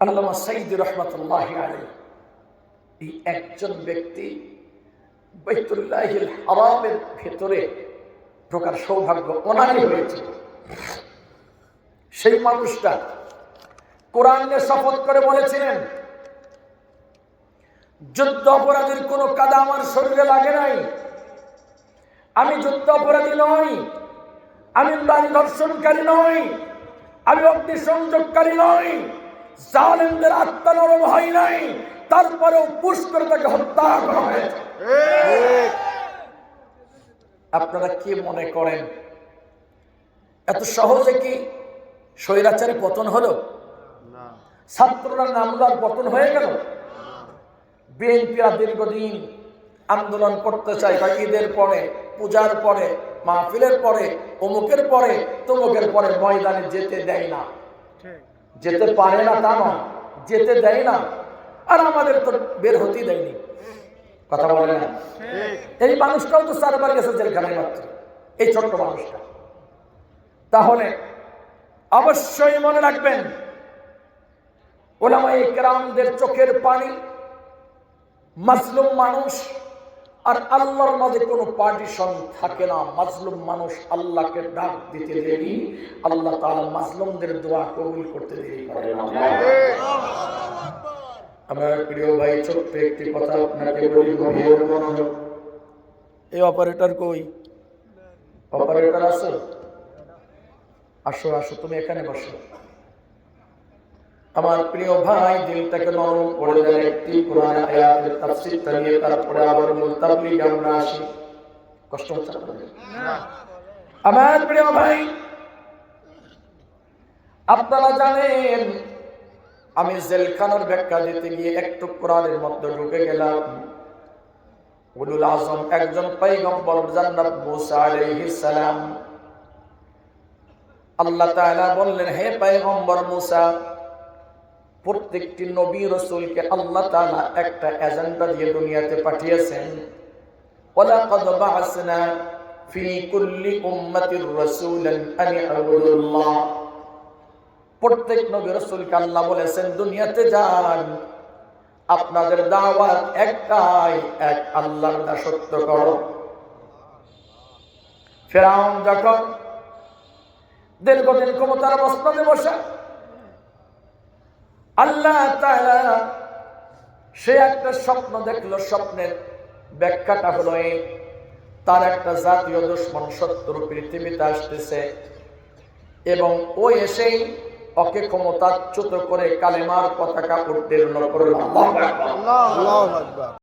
আল্লামা সাইদ রহমতুল্লাহ আলী এই একজন ব্যক্তি বাইতুল্লাহিল হারামের ভেতরে ঢোকার সৌভাগ্য ওনারই হয়েছিল। সেই মানুষটা কোরআনে শপথ করে বলেছিলেন, যুদ্ধ অপরাধীর কোনো কাদা আমার শরীরে লাগে নাই। আমি যুদ্ধ অপরাধী নই। আমি বাড়ি ধর্ষণকারী নই। আমি অগ্নি সংযোগকারী নই। জালেমদের আত্মা নরম হয় নাই তারপরেও পুশ করে তাকে হত্যা করা হয়েছে। আপনারা কি মনে করেন এত সহজে কি স্বৈরাচারে পতন হলো? ছাত্ররা নামলার পতন হয়ে গেল? বিএনপিরা দীর্ঘদিন আন্দোলন করতে চায় বা ঈদের পরে পূজার পরে মাহফিলের পরে অমুকের পরে তমুকের পরে ময়দানে যেতে দেয় না। যেতে পারে না তা নয় যেতে দেয় না। আর আমাদের তো বের হতেই দেয়নি। কথা বলে না? এই মানুষটাও তো চারবার গেছে জেলখানায় মাত্র এই ছোট্ট মানুষটা। তাহলে অবশ্যই মনে রাখবেন ওলামাই কেরামদের চোখের পানি মাজলুম মানুষ আর আল্লাহর মাঝে কোনো পার্টিশন থাকে না। মাজলুম মানুষ আল্লাহকে ডাক দিতে দেরি আল্লাহ তাআলা মাজলুমদের দোয়া কবুল করতে দেরি করে। আমার প্রিয় ভাই, ছোট্ট একটি কথা আপনাকে বলি এই অপারেটর কই? অপারেটর আছে? আসো আসো, তুমি এখানে বসো। আমার প্রিয় ভাই, দিলটাকে নরম করে দেন একটি কোরআন আয়াতের তাফসীরটা নিয়ে তারপরে আবার মূল তাবলীগ আমরা আসি। কষ্ট হচ্ছে আপনাদের? আমার প্রিয় ভাই, আপনারা জানেন, আমি জেলখানার ব্যাখ্যা দিতে গিয়ে একটু কোরআনের মধ্যে ঢুকে গেলাম। উলুল আজম একজন পয়গম্বর জান্নাত মুসা আলাইহিস সালাম। আল্লাহ তাআলা বললেন, হে পয়গম্বর মুসা প্রত্যেকটি নবী রসুলকে আল্লাহ তালা একটা এজেন্ডা দিয়ে দুনিয়াতে পাঠিয়েছেন। ওয়ালাকাদ বা'আসনা ফি কুল্লি উম্মাতির রাসূলান আন ইউবুদুল্লাহ প্রত্যেক নবী রসুলকে আল্লাহ বলেছেন, দুনিয়াতে যান। আপনাদের দাওয়াত একটাই, এক আল্লাহর দাসত্ব করো। ফেরাউন যখন দীর্ঘদিন ক্ষমতার মস্তদে বসা আল্লাহ সে একটা স্বপ্ন দেখল, স্বপ্নের ব্যাখ্যাটা হলো এই, তার একটা জাতীয় দুশ্মন শত্রু পৃথিবীতে আসতেছে এবং ও এসেই ওকে ক্ষমতাচ্যুত করে কালেমার পতাকা উত্তীর্ণ করল।